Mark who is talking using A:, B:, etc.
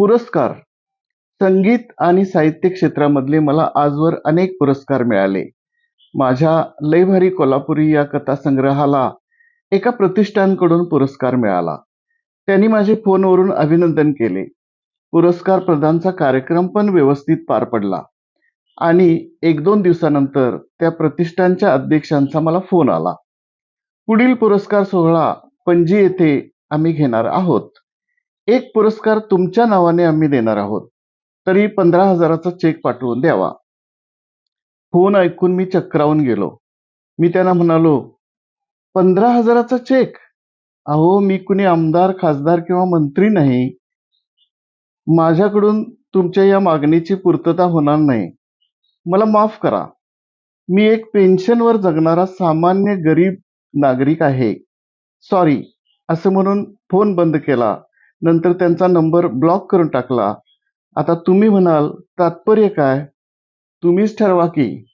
A: पुरस्कार. संगीत आणि साहित्य क्षेत्रामधले मला आजवर अनेक पुरस्कार मिळाले. माझ्या लयभारी कोल्हापुरी या कथासंग्रहाला एका प्रतिष्ठानकडून पुरस्कार मिळाला. त्यांनी माझे फोनवरून अभिनंदन केले. पुरस्कार प्रदानचा कार्यक्रम पण व्यवस्थित पार पडला. आणि एक दोन दिवसानंतर त्या प्रतिष्ठानच्या अध्यक्षांचा मला फोन आला. पुढील पुरस्कार सोहळा पणजी येथे आम्ही घेणार आहोत. एक पुरस्कार तुमच्या नावाने आम्ही देणार आहोत. तरी पंधरा हजाराचा चेक पाठवून द्यावा. फोन ऐकून मी चक्रावून गेलो. मी त्यांना म्हणालो पंधरा हजाराचा चेक अहो मी कुणी आमदार खासदार किंवा मंत्री नाही. माझ्याकडून तुमच्या या मागणीची पूर्तता होणार नाही. मला माफ करा. मी एक पेन्शनवर जगणारा सामान्य गरीब नागरिक आहे. सॉरी असं म्हणून फोन बंद केला. नंतर त्यांचा नंबर ब्लॉक करून टाकला. आता तुम्ही म्हणाल तात्पर्य काय? तुम्हीच ठरवा की.